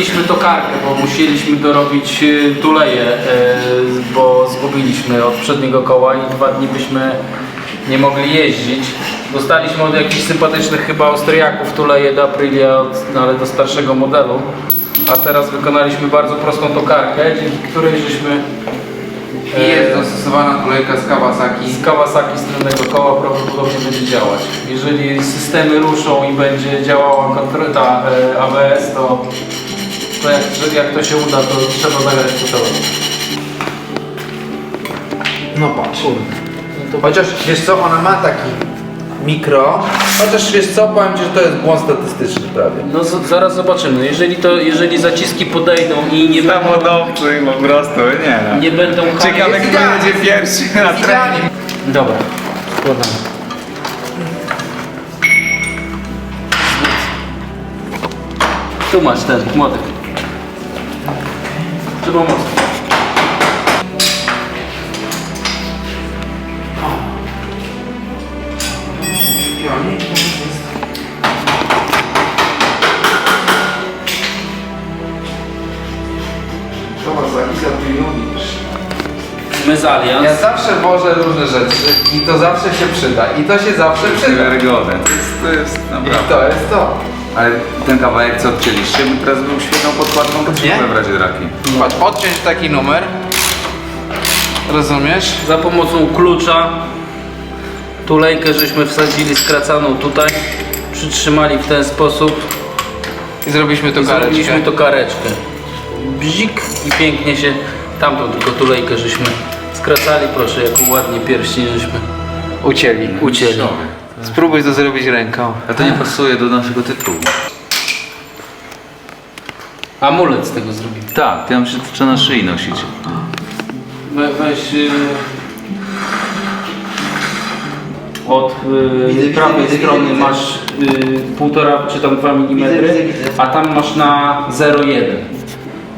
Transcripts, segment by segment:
Zrobiliśmy tokarkę, bo musieliśmy dorobić y, tuleje, y, bo zgubiliśmy od przedniego koła i dwa dni byśmy nie mogli jeździć. Dostaliśmy od jakichś sympatycznych chyba Austriaków tuleje do Aprilia, no, ale do starszego modelu. A teraz wykonaliśmy bardzo prostą tokarkę, dzięki której żeśmy I jest dostosowana kolejka z Kawasaki. z Kawasaki z tylnego koła prawdopodobnie będzie działać. Jeżeli systemy ruszą i będzie działała kontrola e, ABS, to, to jak, jak to się uda, to trzeba zagrać po telefon. No patrz. Chociaż wiesz co, ona ma taki mikro. Chociaż wiesz co, powiem ci, że to jest błąd statystyczny prawie. No z, zaraz zobaczymy. Jeżeli to, jeżeli zaciski podejdą i nie będą, Zawodowcy po prostu, nie no. nie będą Ciekawe kto jedzie pierwszy na trening. Dobra, składamy. Tu masz ten młotek. Trzeba mocno. Kawasaki zatrudnił My z Allianz. Ja zawsze wożę różne rzeczy i to zawsze się przyda. I to się zawsze przyda. Wiarygodne. To jest, to jest I naprawdę. to jest to. Ale ten kawałek co odcięliście, by teraz był świetną podkładką pod Nie? siłę w razie draki. Patrz, odciąć taki numer. Rozumiesz? Za pomocą klucza tulejkę żeśmy wsadzili skracaną tutaj, przytrzymali w ten sposób I zrobiliśmy to i kareczkę. zrobiliśmy to kareczkę. Bzik i pięknie się tamtą tylko tulejkę żeśmy skracali, proszę jak ładnie pierścień żeśmy Ucięli. ucięli. Spróbuj to zrobić ręką. A to nie pasuje do naszego tytułu. Amulet z tego zrobimy. Tak, ja myślę, że to trzeba na szyi nosić. We, weź y, od y, prawej strony masz y, półtora czy tam 2 mm, a tam masz na 0,1.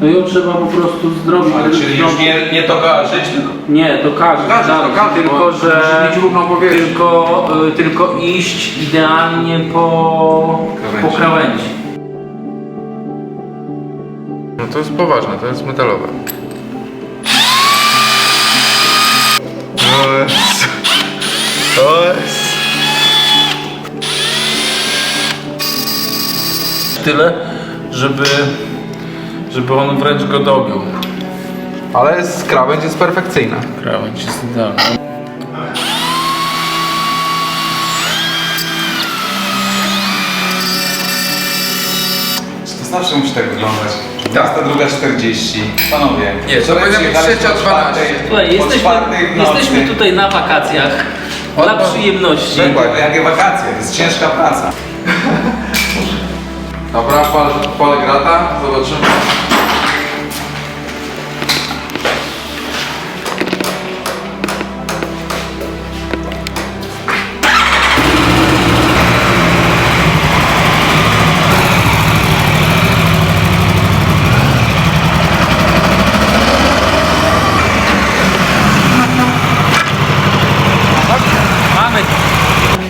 No i ją trzeba po prostu zrobić. zrobić- nie, nie to żyć, tylko Nie, to każdy, Każdy, tak, to każdy, tylko bo że musisz mieć równą powierzchnię. tylko, y, tylko iść idealnie po Krawędzi. po krawędzi. No to jest poważne, to jest metalowe. To jest... To jest... Tyle, żeby, żeby on wręcz go dogiął. Ale z krawędź jest perfekcyjna. Krawędź jest idealna. To zawsze musi tak wyglądać. Tak. Ta druga 40. Panowie. Nie, to wczoraj powinna być przyjechaliśmy trzecia o 12. czwartej- Słuchaj, o jesteśmy, czwartej w nocy. jesteśmy tutaj na wakacjach dla przyjemności. Dokładnie, jakie wakacje, to jest ciężka praca. Dobra, pal, pal grata, zobaczymy.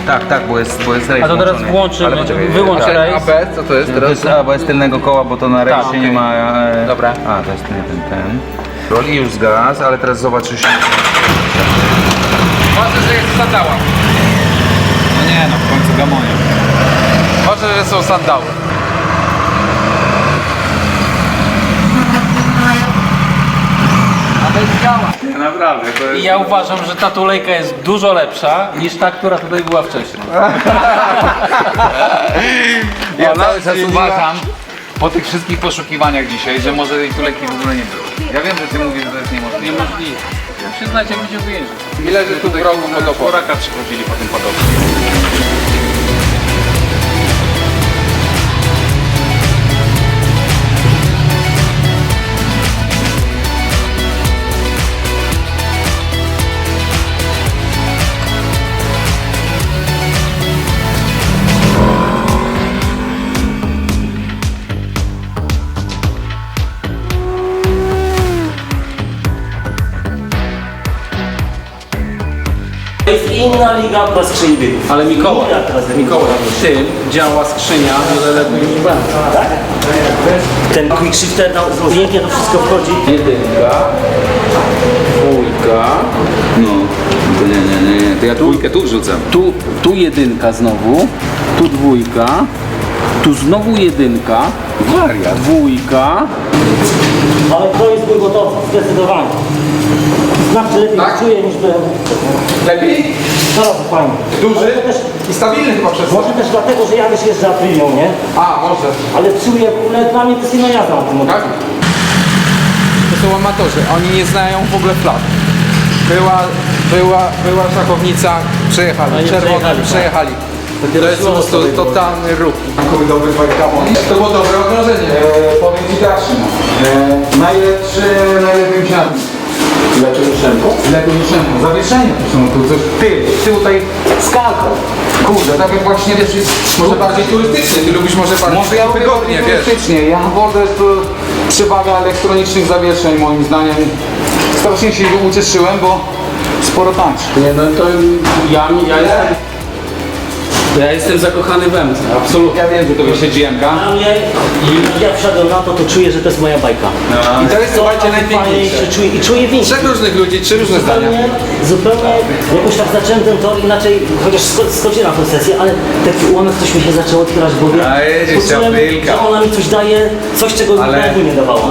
Tak, tak, bo jest, bo jest rejs A to teraz włączymy, Ale poczekaj, wyłącz tak. rejs. ABS, co to jest To teraz? jest ABS tylnego koła, bo to na rejsie Tak, nie okej. ma... E... Dobra. A, to jest nie ten, ten. Roli już zgas, ale teraz zobaczysz... Ważne, że jest sandała. No nie no, w końcu gamonie. Ważne, że są sandały. Działa. Naprawdę, to I jest... ja uważam, że ta tulejka jest dużo lepsza niż ta, która tutaj była wcześniej. Ja cały czas uważam, po tych wszystkich poszukiwaniach dzisiaj, że może tej tuleki w ogóle nie było. Ja wiem, że ty mówisz, że to jest niemożliwe. Niemożliwe. Przyznajcie, jak będzie. Ile że tu w rogu motoporu? Czworaka przychodzili po tym podobnie. Liga bez skrzyni biegów. Ale Mikołaj, teraz Mikołaj, w tym działa skrzynia wiele lepiej niż będę. Tak? Ten quick shifter, tam pięknie to wszystko wchodzi. Jedynka, dwójka, No, to nie, nie, nie, nie. To ja dwójkę tu wrzucam. tu, tu jedynka znowu, tu dwójka, tu znowu jedynka, Wariat. dwójka, Ale to jest był gotowy, zdecydowanie. Znaczy lepiej Tak? czuję niż byłem. Lepiej? Teraz fajnie. Duży? Ale to też, I stabilny chyba przez to. może też dlatego, że ja też jeżdżę Aprilią, nie? A, może. Ale czuję, ale dla mnie to jest inna jazda na tym Tak? motocyklu. To są amatorzy, oni nie znają w ogóle flag. Była, była, była szachownica, przejechali, Oni czerwony, przejechali, tak. przejechali. To jest po prostu totalny ruch. Dobry. To było dobre okrążenie. E, powiem Ci tak, Szymon. E, najlepszy, najlepiej się. Lepiej niż Szemko. Lepiej niż Szymon. Zawieszenie to są tu coś. Ty, ty tutaj skalka. Kurde, tak jak właśnie wiesz, jest może bardziej turystyczny. Ty lubisz może bardziej Może ja wygodnie, wiesz. turystycznie. Ja wolę to przewaga elektronicznych zawieszeń moim zdaniem. Strasznie się ucieszyłem, bo sporo tańczy. Nie no to ja, ja jestem, ja jestem zakochany w MC, absolutnie. Ja wiem, że to. Dla mnie, jak ja wsiadłem na to, to czuję, że to jest moja bajka. I to jest słuchajcie najpiękniejsze. Fajniejsze, czuję, I czuję więcej. Trzech różnych ludzi, trzy różne zdania. Zupełnie, zupełnie jakoś tak zacząłem ten tor inaczej, chociaż sko- skoczyłem na tę sesję, ale taki ułamek coś mi się zaczął otwierać w głowie. A jedziesz, Poczułem, że ona mi coś daje, coś czego Ale- ale... mi nie dawała.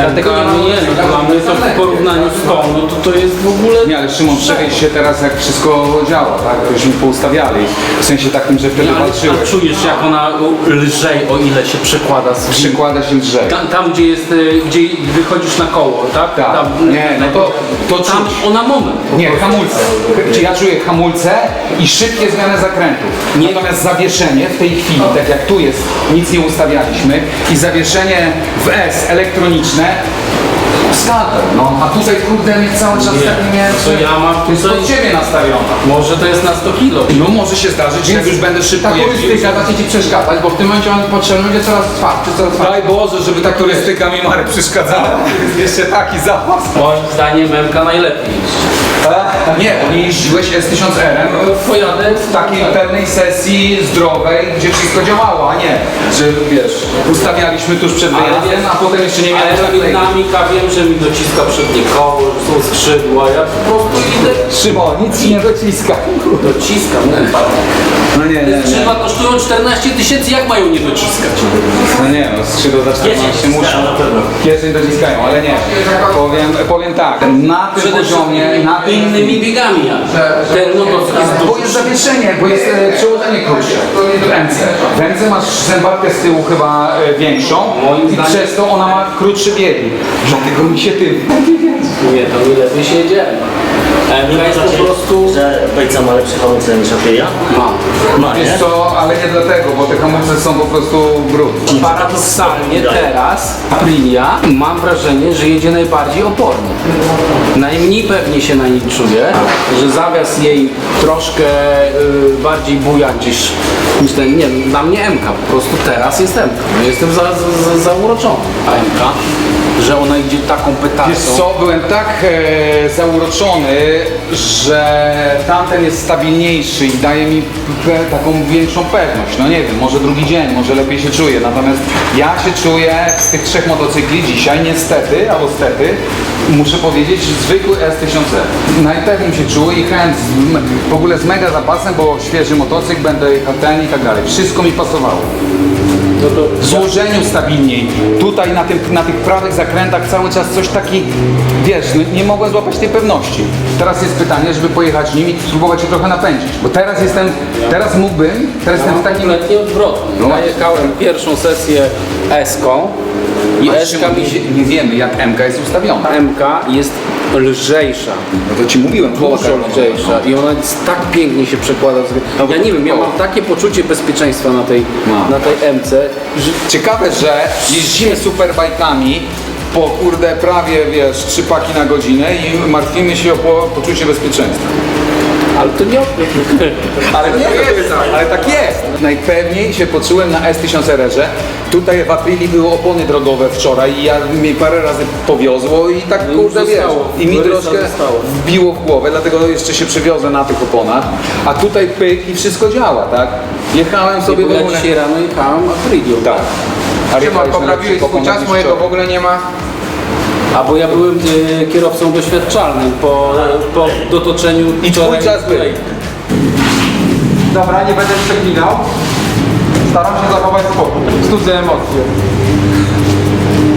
Dlatego nie, nie, no, dla mnie to w porównaniu z tą, no to to jest w ogóle... Nie, ale Szymon, przewiedź się teraz jak wszystko działa, tak? Żeśmy poustawiali. W sensie takim, że wtedy Ale, walczyłeś. a czujesz jak ona lżej, o ile się przekłada z Przykłada się lżej. Tam, tam gdzie jest, y, gdzie wychodzisz na koło, tak? Tak. Tam, Nie, no to- to tam czuć. ona moment. Nie, hamulce. Czy ja czuję hamulce i szybkie zmiany zakrętów. Nie. Natomiast zawieszenie w tej chwili, tak jak tu jest, nic nie ustawialiśmy i zawieszenie w S elektroniczne skalpel, no. A tutaj kurde mnie cały czas Nie. tak nie To ja mam jest tutaj- pod ciebie nastawiona. Może to jest na 100 kilo. No może się zdarzyć, że jak już będę szybko Ta jeździł. turystyka zacznie Ci przeszkadzać, bo w tym momencie on potrzebny będzie coraz twardszy, coraz twardszy. Daj Boże, żeby ta turystyka mi Marek przeszkadzała. Jeszcze taki zapas. Moim zdaniem MK najlepiej jeździ. Nie, bo nie jeździłeś S1000R-em Pojadę w takiej pełnej sesji zdrowej, gdzie wszystko działało, a nie, że wiesz, ustawialiśmy tuż przed wyjazdem, a potem jeszcze nie miałem Ale żadnej. dynamika wiem, że mi dociska przednie koło, że są skrzydła, ja po prostu idę, Szymon, nic ci nie dociska. dociskam, nie No nie, nie, nie. Skrzydła kosztują 14 tysięcy, jak mają nie dociskać? No nie, no skrzydła za 14 muszą. Kieszeń dociskają, ale nie. Powiem, powiem tak, na tym Przede poziomie, wszystkim na tym innymi biegami ja. Ten motocykl jest Bo jest zawieszenie, bo jest e, przełożenie krótsze w ręce. W ręce masz zębatkę z tyłu chyba e, większą i przez to ona ma krótszy biegi. Dlatego mi się tym. Nie, to mi lepiej się jedzie. MK jest po prostu... Że Bejca ma lepsze hamulce niż Aprilia? Ma. Ma, nie? Wiesz co, ale nie dlatego, bo te hamulce są po prostu brud. Paradoksalnie teraz Aprilia mam wrażenie, że jedzie najbardziej opornie. Najmniej pewnie się na niej czuje, że zawias jej troszkę y, bardziej buja niż, ten, nie dla mnie MK, po prostu teraz jest MK. No jestem za, za, za, zauroczony. A MK, że ona idzie taką petardą. Wiesz co, byłem tak e, zauroczony, że tamten jest stabilniejszy i daje mi pe, taką większą pewność. No nie wiem, może drugi dzień, może lepiej się czuję. Natomiast ja się czuję z tych trzech motocykli dzisiaj, niestety, albo stety, muszę powiedzieć, zwykły S1000. Najpewniej się czuję i chęć z, m- w ogóle z mega zapasem, bo świeży motocykl, będę jechał ten i tak dalej. Wszystko mi pasowało. No złożeniu stabilniej. Tutaj na, tym, na tych prawych zakrętach cały czas coś taki, wiesz, no nie mogłem złapać tej pewności. Teraz jest pytanie, żeby pojechać nim i spróbować się trochę napędzić. Bo teraz jestem, teraz mógłbym, teraz jestem w takim... kompletnie odwrotnie. No. Ja jechałem pierwszą sesję S-ką i S-ka mi się... Nie wiemy jak MK jest ustawiona. MK jest lżejsza. No to ci mówiłem, Dużo lżejsza i ona jest tak pięknie się przekłada. Ja nie wiem, ja mam takie poczucie bezpieczeństwa na tej, No. na tej MC, że Ciekawe, że jeździmy superbajkami po kurde prawie, wiesz, trzy paki na godzinę i martwimy się o po, poczucie bezpieczeństwa. Ale to nie Ale nie jest, ale tak jest. Najpewniej się poczułem na S1000RR. Tutaj w Aprili były opony drogowe wczoraj i ja mnie parę razy powiozło i tak No kurde wiesz. I mi troszkę wbiło w głowę, dlatego jeszcze się przywiozę na tych oponach. A tutaj pyk i wszystko działa, tak? Jechałem sobie w ja ogóle. dzisiaj rano jechałem Aprilią. Tak. A Szymon, poprawiłeś swój czas, mojego w ogóle nie ma. A bo ja byłem y, kierowcą doświadczalnym po, po dotoczeniu I twój wczoraj- czas był. Dobra, nie będę przeklinał. Staram się zachować spokój. Studzę emocje.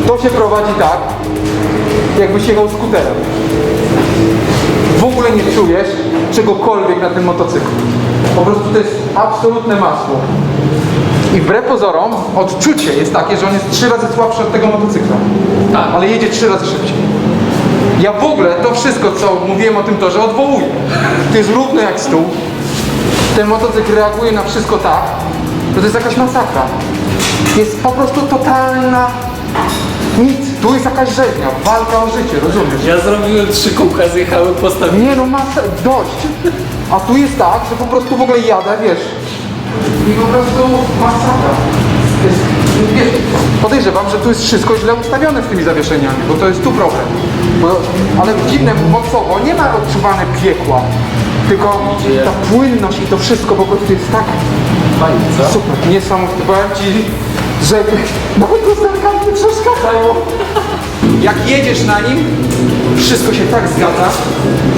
To się prowadzi tak, jakbyś jechał skuterem. W ogóle nie czujesz czegokolwiek na tym motocyklu. Po prostu to jest absolutne masło. I wbrew pozorom, odczucie jest takie, że on jest trzy razy słabszy od tego motocykla. Tak. Ale jedzie trzy razy szybciej. Ja w ogóle to wszystko, co mówiłem o tym torze, odwołuję. To jest równe jak stół. Ten motocykl reaguje na wszystko tak, że to jest jakaś masakra. Jest po prostu totalna nic. Tu jest jakaś rzeźnia, walka o życie, rozumiesz? Ja zrobiłem trzy kółka, zjechałem, postawiłem. Nie no, masa, dość. A tu jest tak, że po prostu w ogóle jadę, wiesz. I po prostu masakra. Jest, wiesz, podejrzewam, że tu jest wszystko źle ustawione z tymi zawieszeniami, bo to jest tu problem. Bo, ale dziwne, mocowo nie ma odczuwane piekła, tylko ta płynność i to wszystko po prostu jest tak Fajnie, co? super, niesamowite. Powiem Ci, że nawet lusterkami nie przeszkadzają. Jak jedziesz na nim, wszystko się tak zgadza,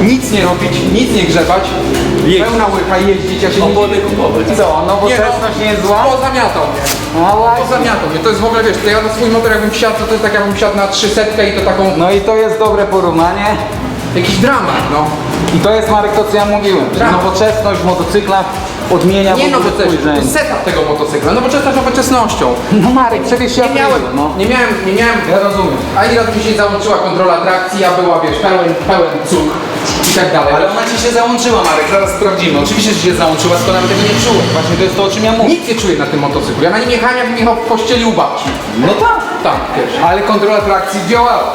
nic nie robić, nic nie grzebać, pełna łycha jeździć, ja się nie Opony kupować. Co, nowoczesność nie jest zła? Pozamiatał mnie. Pozamiatał mnie, to jest w ogóle, wiesz, to ja na swój motor jakbym wsiadł, to, to jest tak jakbym wsiadł na 300 i to taką, No i to jest dobre porównanie. jakiś dramat, no. I to jest Marek to co ja mówiłem, nowoczesność w motocyklach odmienia Nie ogóle nowoczesność, to spojrzenie. setup tego motocykla, nowoczesność nowoczesnością. No Marek, przecież ja Nie miałem, no. nie miałem, nie miałem, Ja rozumiem. ani razu mi się załączyła kontrola trakcji, ja była, wiesz, pełen, pełen cuk i tak dalej. Ale ona ci się załączyła Marek, zaraz sprawdzimy. Oczywiście, że się załączyła, tylko nawet tego nie czułem. Właśnie to jest to, o czym ja mówię. Nic nie czuję na tym motocyklu, ja na nim jechałem jakbym jechał w pościeli u babci. No tak. Tak, wiesz. Ale kontrola trakcji działała.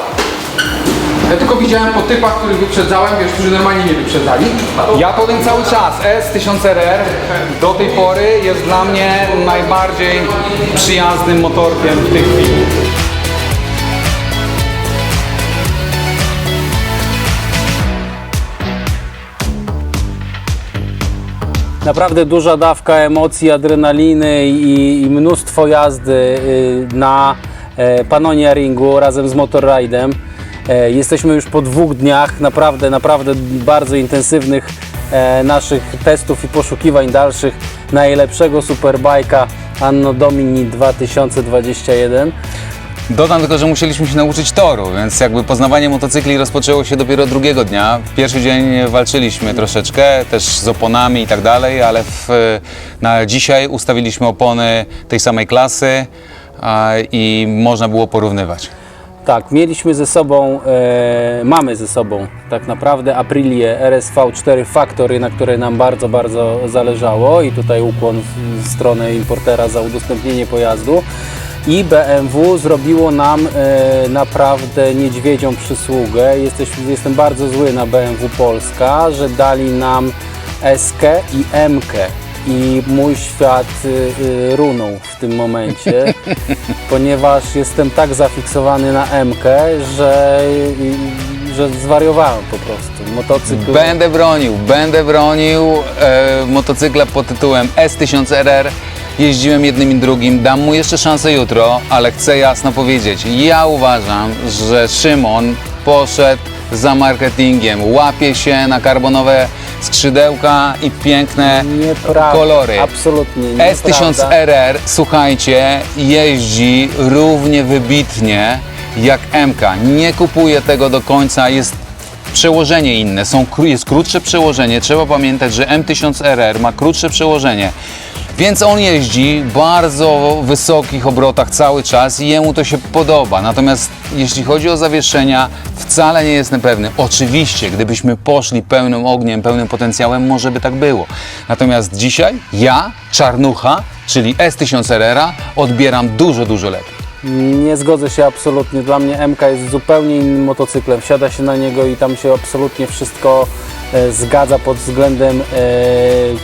Ja tylko widziałem po typach, których wyprzedzałem, wiesz, którzy normalnie nie wyprzedzali. Ja powiem cały czas, S1000RR do tej pory jest dla mnie najbardziej przyjaznym motorkiem w tej chwili. Naprawdę duża dawka emocji, adrenaliny i, i mnóstwo jazdy y, na e, Panonia Ringu razem z Motorride'em. E, Jesteśmy już po dwóch dniach naprawdę, naprawdę bardzo intensywnych e, naszych testów i poszukiwań dalszych najlepszego superbajka Anno Domini 2021. Dodam tylko, że musieliśmy się nauczyć toru, więc jakby poznawanie motocykli rozpoczęło się dopiero drugiego dnia. W pierwszy dzień walczyliśmy troszeczkę, też z oponami i tak dalej, ale w, na dzisiaj ustawiliśmy opony tej samej klasy a, i można było porównywać. Tak, mieliśmy ze sobą, e, mamy ze sobą tak naprawdę Aprilię RSV 4 Factory, na której nam bardzo, bardzo zależało i tutaj ukłon w, w stronę importera za udostępnienie pojazdu. I BMW zrobiło nam e, naprawdę niedźwiedzią przysługę. Jesteś, jestem bardzo zły na BMW Polska, że dali nam SK i MK. I mój świat y, y, runął w tym momencie, ponieważ jestem tak zafiksowany na MK, że, y, że zwariowałem po prostu. Motocykl. Będę bronił, będę bronił e, motocykla pod tytułem S1000RR. Jeździłem jednym i drugim, dam mu jeszcze szansę jutro, ale chcę jasno powiedzieć, ja uważam, że Szymon poszedł za marketingiem, łapie się na karbonowe skrzydełka i piękne Nieprawda. kolory. Absolutnie nieprawda. S1000RR, słuchajcie, jeździ równie wybitnie jak MK. Nie kupuję tego do końca, jest przełożenie inne, są, jest krótsze przełożenie. Trzeba pamiętać, że M1000RR ma krótsze przełożenie. Więc on jeździ w bardzo wysokich obrotach cały czas i jemu to się podoba. Natomiast jeśli chodzi o zawieszenia, wcale nie jestem pewny. Oczywiście, gdybyśmy poszli pełnym ogniem, pełnym potencjałem, może by tak było. Natomiast dzisiaj ja, czarnucha, czyli S1000RR, odbieram dużo, dużo lepiej. Nie zgodzę się absolutnie. Dla mnie MK jest zupełnie innym motocyklem. Wsiada się na niego i tam się absolutnie wszystko e, zgadza pod względem e,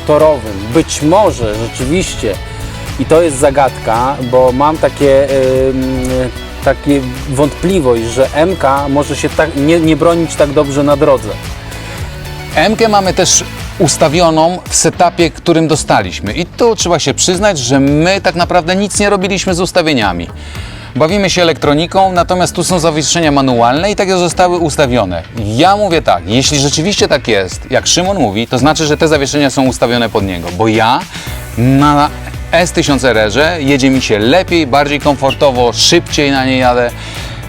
torowym. Być może rzeczywiście, i to jest zagadka, bo mam takie, takie wątpliwość, że MK może się tak, nie, nie bronić tak dobrze na drodze. MK mamy też ustawioną w setupie, którym dostaliśmy. I tu trzeba się przyznać, że my tak naprawdę nic nie robiliśmy z ustawieniami. Bawimy się elektroniką, natomiast tu są zawieszenia manualne i takie zostały ustawione. Ja mówię tak, jeśli rzeczywiście tak jest, jak Szymon mówi, to znaczy, że te zawieszenia są ustawione pod niego, bo ja na S1000R jedzie mi się lepiej, bardziej komfortowo, szybciej na niej jadę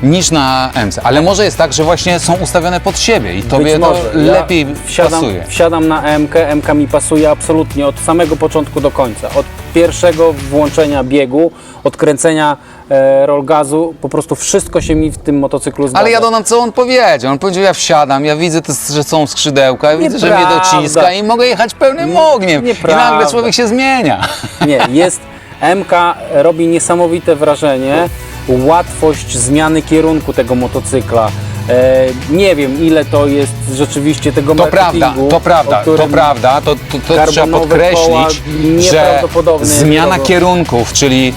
niż na MC. Ale może jest tak, że właśnie są ustawione pod siebie i tobie to może. Ja lepiej wsiadam, pasuje. Wsiadam na MK, MK mi pasuje absolutnie od samego początku do końca. Od pierwszego włączenia biegu, odkręcenia e, roll gazu, po prostu wszystko się mi w tym motocyklu zgadza. Ale ja dodam, co on powiedział. On powiedział, ja wsiadam, ja widzę, że są skrzydełka, ja widzę, że mnie Nieprawda. dociska i mogę jechać pełnym ogniem. I nieprawda. nagle człowiek się zmienia. Nie, jest MK robi niesamowite wrażenie, łatwość zmiany kierunku tego motocykla. E, nie wiem ile to jest rzeczywiście tego To prawda, to prawda, to prawda, to, to, to trzeba podkreślić, że zmiana kierunków, czyli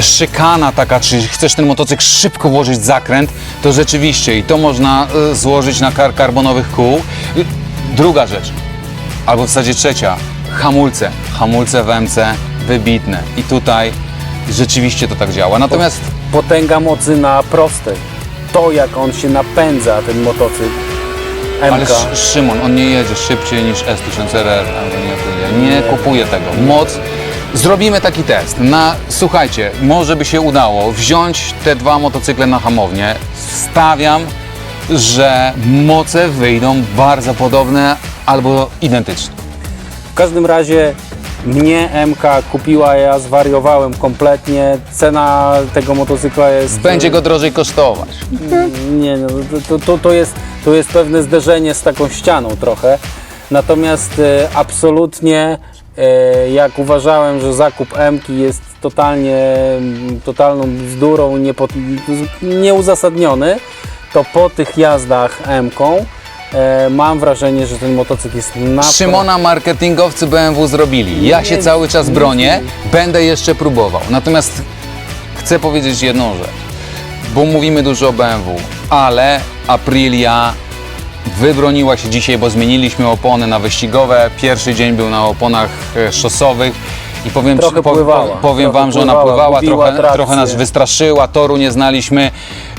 szykana taka, czy chcesz ten motocykl szybko włożyć w zakręt, to rzeczywiście i to można e, złożyć na kar karbonowych kół. Druga rzecz, albo w zasadzie trzecia, hamulce. Hamulce w MC wybitne i tutaj rzeczywiście to tak działa. Natomiast potęga mocy na prostej. To jak on się napędza, ten motocykl. MK. Ale Sz- Szymon, on nie jedzie szybciej niż S1000RR albo nie, nie, nie kupuje tego. Moc. Zrobimy taki test. Na, słuchajcie, może by się udało wziąć te dwa motocykle na hamownię. Stawiam, że moce wyjdą bardzo podobne albo identyczne. W każdym razie mnie MK kupiła, ja zwariowałem kompletnie. Cena tego motocykla jest... Będzie go drożej kosztować. Nie, no, to, to, to, jest, to jest pewne zderzenie z taką ścianą trochę. Natomiast e, absolutnie e, jak uważałem, że zakup M-ki jest totalnie, mm, totalną bzdurą, niepo, nieuzasadniony, to po tych jazdach M-ką e, mam wrażenie, że ten motocykl jest naprawdę... Szymona marketingowcy BMW zrobili. Ja się Nie, cały czas bronię, będę jeszcze próbował. Natomiast chcę powiedzieć jedną rzecz, bo mówimy dużo o BMW, ale Aprilia wybroniła się dzisiaj, bo zmieniliśmy opony na wyścigowe. Pierwszy dzień był na oponach e, szosowych. I powiem, Trochę pływała, powiem trochę Wam, że ona pływała, trochę, trochę nas wystraszyła, toru nie znaliśmy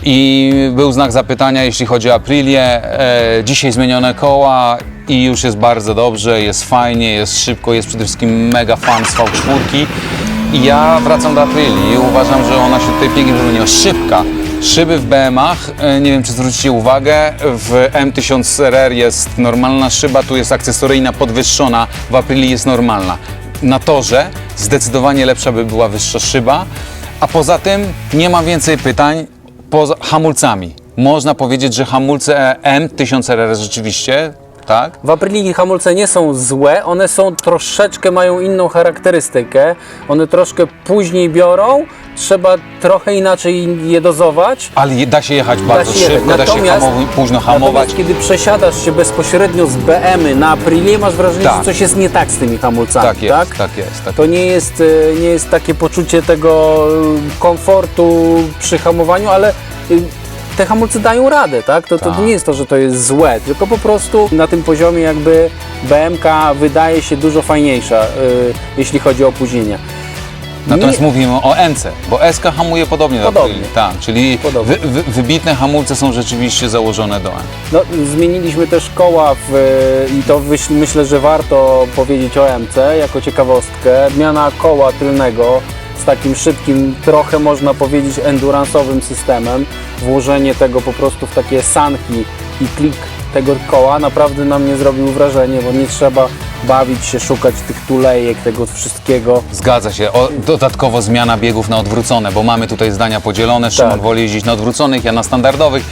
i był znak zapytania, jeśli chodzi o Aprilię. E, dzisiaj zmienione koła i już jest bardzo dobrze, jest fajnie, jest szybko, jest przede wszystkim mega fan z V4. I ja wracam do Aprilii i uważam, że ona się tutaj pięknie wybroniła. Szybka. Szyby w BM-ach, e, nie wiem czy zwrócicie uwagę, w M1000RR jest normalna szyba, tu jest akcesoryjna, podwyższona, w Aprilii jest normalna. Na torze zdecydowanie lepsza by była wyższa szyba, a poza tym nie ma więcej pytań poza hamulcami. Można powiedzieć, że hamulce M1000RR rzeczywiście, tak? W Aprilii hamulce nie są złe, one są troszeczkę, mają inną charakterystykę. One troszkę później biorą, trzeba trochę inaczej je dozować. Ale da się jechać bardzo się jechać. szybko, da się hamow- późno hamować. Kiedy przesiadasz się bezpośrednio z BM-y na Aprilię, masz wrażenie, Tak. że coś jest nie tak z tymi hamulcami. Tak jest, tak? tak jest. Tak. To nie jest, e, nie jest takie poczucie tego e, komfortu przy hamowaniu, ale e, te hamulce dają radę, tak? To, to Tak. nie jest to, że to jest złe, tylko po prostu na tym poziomie jakby BMK wydaje się dużo fajniejsza, e, jeśli chodzi o opóźnienia. Natomiast Nie- mówimy o MC, bo SK hamuje podobnie, Podobnie. do. Tak, czyli Podobnie. wy, wy, wybitne hamulce są rzeczywiście założone do M. No, zmieniliśmy też koła w, i to myślę, że warto powiedzieć o MC jako ciekawostkę. Zmiana koła tylnego z takim szybkim, trochę można powiedzieć endurance'owym systemem. Włożenie tego po prostu w takie sanki i klik tego koła naprawdę na mnie zrobił wrażenie, bo nie trzeba bawić się, szukać tych tulejek, tego wszystkiego. Zgadza się. O, dodatkowo zmiana biegów na odwrócone, bo mamy tutaj zdania podzielone. Szymon Tak. woli jeździć na odwróconych, ja na standardowych.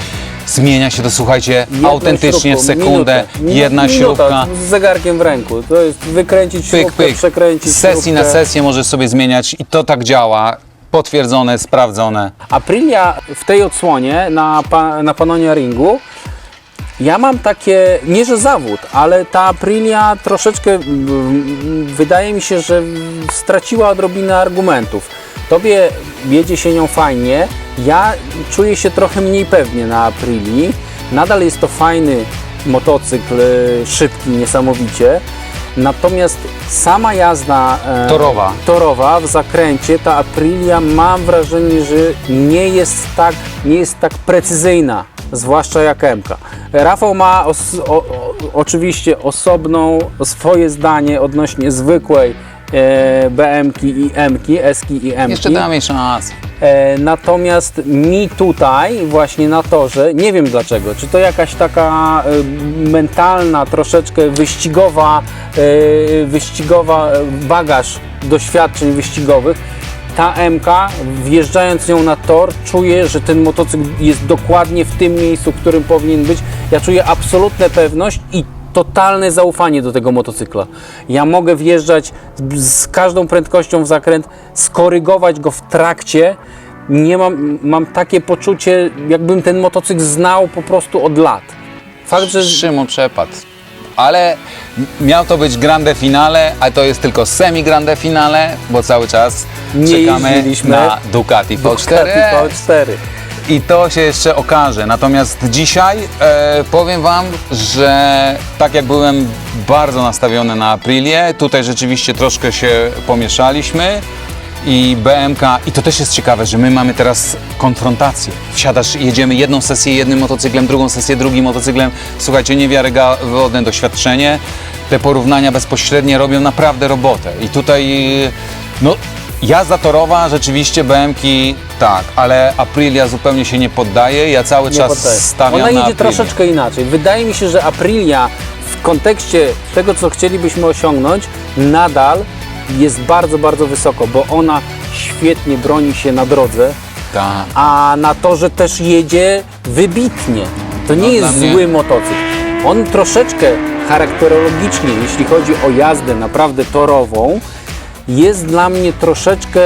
Zmienia się to, słuchajcie, Jedną autentycznie w śrubką, sekundę. minutę, mi- jedna minuta śrubka. Z zegarkiem w ręku. To jest wykręcić Pyk, śrubkę, pyk. przekręcić Z sesji na śrubkę. sesję możesz sobie zmieniać i to tak działa. potwierdzone, sprawdzone. Aprilia w tej odsłonie na, pa, na Panonia Ringu ja mam takie, nie że zawód, ale ta Aprilia troszeczkę mm, wydaje mi się, że straciła odrobinę argumentów. Tobie jedzie się nią fajnie, ja czuję się trochę mniej pewnie na Aprilii. Nadal jest to fajny motocykl, y, szybki niesamowicie. Natomiast sama jazda e, Torowa. torowa w zakręcie, ta Aprilia mam wrażenie, że nie jest tak, nie jest tak precyzyjna, zwłaszcza jak MK. Rafał ma os, o, o, oczywiście osobną swoje zdanie odnośnie zwykłej e, BM-ki i M-ki, S-ki i M-ki. Jeszcze dam jej szansę. E, natomiast mi tutaj, właśnie na torze, nie wiem dlaczego, czy to jakaś taka e, mentalna, troszeczkę wyścigowa, e, wyścigowa e, bagaż doświadczeń wyścigowych. Ta MK, wjeżdżając nią na tor, czuję, że ten motocykl jest dokładnie w tym miejscu, w którym powinien być. Ja czuję absolutną pewność i totalne zaufanie do tego motocykla. Ja mogę wjeżdżać z każdą prędkością w zakręt, skorygować go w trakcie. Nie mam, mam takie poczucie, jakbym ten motocykl znał po prostu od lat. Fakt, że Szymon przepadł. Ale miał to być grande finale, a to jest tylko semi grande finale, bo cały czas Nie czekamy na Ducati V4. Ducati V4. I to się jeszcze okaże. Natomiast dzisiaj e, powiem Wam, że tak jak byłem bardzo nastawiony na Aprilię, tutaj rzeczywiście troszkę się pomieszaliśmy i BMK, i to też jest ciekawe, że my mamy teraz konfrontację. Wsiadasz, jedziemy jedną sesję jednym motocyklem, drugą sesję drugim motocyklem. Słuchajcie, niewiarygodne doświadczenie. Te porównania bezpośrednie robią naprawdę robotę. I tutaj, no, Jazda torowa, rzeczywiście BMki tak, ale Aprilia zupełnie się nie poddaje. Ja cały Nie czas poddaję. stawiam Ona na idzie Aprilię. troszeczkę inaczej. Wydaje mi się, że Aprilia w kontekście tego, co chcielibyśmy osiągnąć, nadal jest bardzo, bardzo wysoko, bo ona świetnie broni się na drodze, Tak. a na torze też jedzie wybitnie. To nie No, jest dla mnie- zły motocykl. On troszeczkę charakterologicznie, jeśli chodzi o jazdę naprawdę torową, jest dla mnie troszeczkę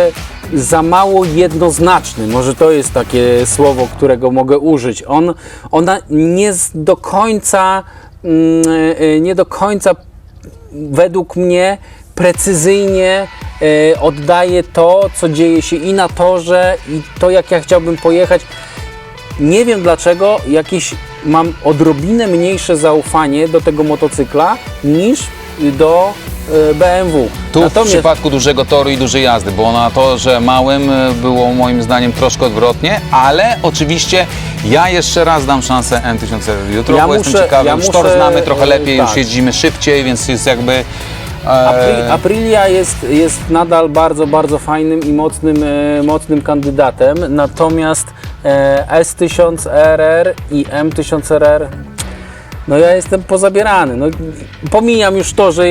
za mało jednoznaczny. Może to jest takie słowo, którego mogę użyć. On, ona nie jest do końca, mm, e, nie do końca według mnie precyzyjnie e, oddaje to, co dzieje się i na torze, i to, jak ja chciałbym pojechać. Nie wiem dlaczego, jakieś mam odrobinę mniejsze zaufanie do tego motocykla niż do e, BMW. Tu w przypadku dużego toru i dużej jazdy, bo na torze małym e, było moim zdaniem troszkę odwrotnie, ale oczywiście ja jeszcze raz dam szansę M1000 jutro, Ja bo muszę- jestem ciekawy, ja już muszę, tor znamy trochę lepiej, już tak. jeździmy szybciej, więc jest jakby... e, Apri- Aprilia jest, jest nadal bardzo, bardzo fajnym i mocnym, e, mocnym kandydatem, natomiast e, S1000RR i M1000RR no ja jestem pozabierany. No, pomijam już to, że,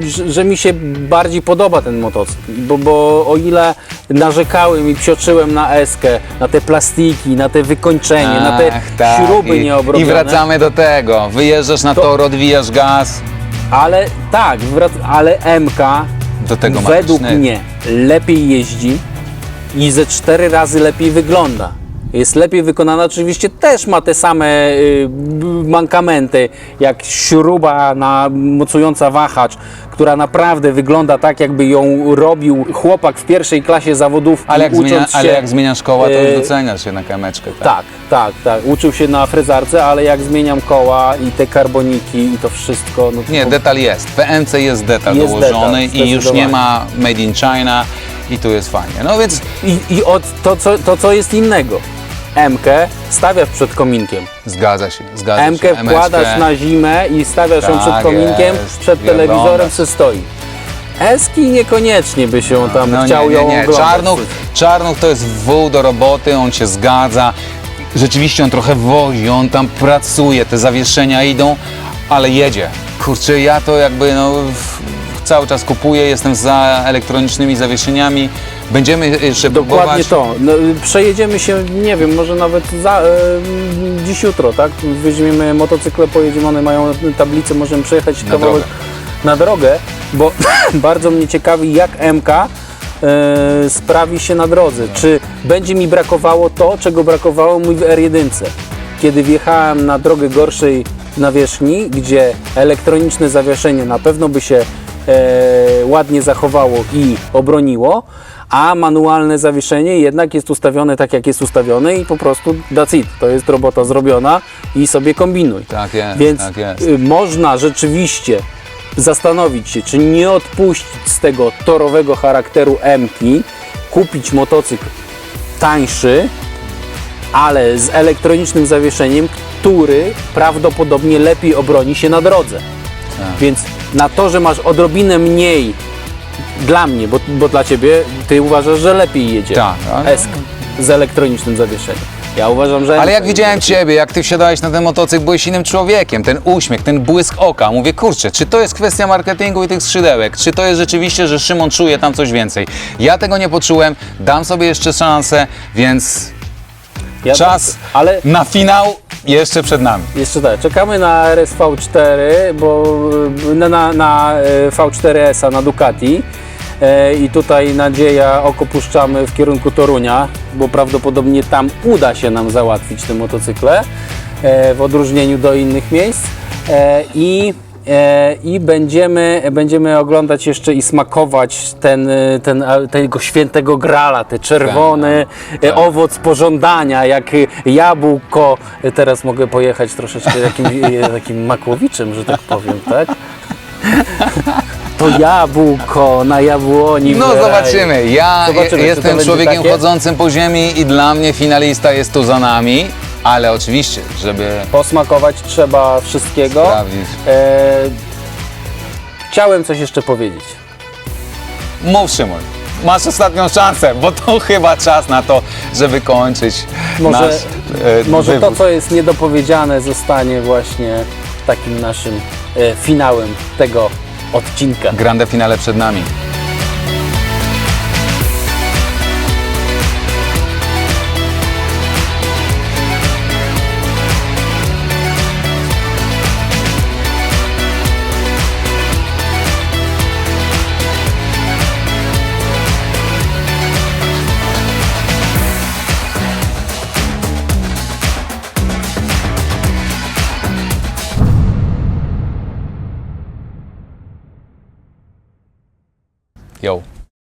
że, że mi się bardziej podoba ten motocykl, bo, bo o ile narzekałem i psioczyłem na eskę, na te plastiki, na te wykończenie, na te Ach, tak. śruby I, nieobrobione. I wracamy do tego, wyjeżdżasz na To- tor, odwijasz gaz, Ale tak, ale MK do tego według mnie lepiej jeździ i ze cztery razy lepiej wygląda. Jest lepiej wykonana, oczywiście też ma te same y, mankamenty, jak śruba na, mocująca wahacz, która naprawdę wygląda tak, jakby ją robił chłopak w pierwszej klasie zawodów. ale jak, ucząc zmienia, się, ale jak zmieniasz koła, to już e, doceniasz jednak emeczkę. Tak? Tak, tak, tak. Uczył się na frezarce, ale jak zmieniam koła i te karboniki i to wszystko. No to Nie, detal jest. W PMC jest detal Jest dołożony detal, i już nie ma Made in China i tu jest fajnie. No więc I, i od, to, co, to, co jest innego. MK stawiasz przed kominkiem. zgadza się, zgadza MK się. wkładasz na zimę i stawiasz ją przed Tak kominkiem, jest, przed telewizorem se stoi. Eski niekoniecznie by się tam No chciał ją oglądać. Czarnuch, Czarnuch to jest wół do roboty, on się zgadza. Rzeczywiście on trochę wozi, on tam pracuje, te zawieszenia idą, ale jedzie. Kurczę, ja to jakby no, w, cały czas kupuję, jestem za elektronicznymi zawieszeniami. Będziemy jeszcze Dokładnie próbować. to. No, przejedziemy się, nie wiem, może nawet za, e, dziś jutro, tak? Weźmiemy motocykle, pojedziemy, one mają tablicę, możemy przejechać Na kawałek drogę. na drogę, bo bardzo mnie ciekawi, jak MK e, sprawi się na drodze. Czy będzie mi brakowało to, czego brakowało mi w R1. Kiedy wjechałem na drogę gorszej nawierzchni, gdzie elektroniczne zawieszenie na pewno by się ładnie zachowało i obroniło, a manualne zawieszenie jednak jest ustawione tak, jak jest ustawione i po prostu that's it. To jest robota zrobiona i sobie kombinuj. Tak jest, Więc tak jest. y, można rzeczywiście zastanowić się, czy nie odpuścić z tego torowego charakteru M-ki, kupić motocykl tańszy, ale z elektronicznym zawieszeniem, który prawdopodobnie lepiej obroni się na drodze. Tak. Więc na to, że masz odrobinę mniej dla mnie, bo, bo dla ciebie ty uważasz, że lepiej jedzie Tak, ale- Esk z elektronicznym zawieszeniem. Ja uważam, że Ale jak widziałem Ciebie, jak Ty wsiadałeś na ten motocykl, byłeś innym człowiekiem. Ten uśmiech, ten błysk oka. Mówię, kurczę, czy to jest kwestia marketingu i tych skrzydełek? Czy to jest rzeczywiście, że Szymon czuje tam coś więcej? Ja tego nie poczułem, dam sobie jeszcze szansę, więc Ja czas Ale na finał jeszcze przed nami. Jeszcze tak, czekamy na RSV4, bo na, na, na e, V4S na Ducati. E, I tutaj nadzieja oko puszczamy w kierunku Torunia, bo prawdopodobnie tam uda się nam załatwić te motocykle e, w odróżnieniu do innych miejsc. E, I i będziemy, będziemy oglądać jeszcze i smakować ten, e, ten, a, tego świętego grala, te czerwony e, owoc pożądania, jak e, jabłko. E, Teraz mogę pojechać troszeczkę takim, e, takim makłowiczem, że tak powiem, tak? To jabłko na jabłoni. No zobaczymy. Ja Zobaczymy, jestem człowiekiem takie? chodzącym po ziemi i dla mnie finalista jest tu za nami, ale oczywiście, żeby Posmakować trzeba wszystkiego. sprawdzić. E, chciałem coś jeszcze powiedzieć. Mów Szymon. Masz ostatnią szansę, bo to chyba czas na to, żeby kończyć Może- nasz e, Może to, wywód. co jest niedopowiedziane, zostanie właśnie takim naszym e, finałem tego odcinka. Grande finale przed nami. chiều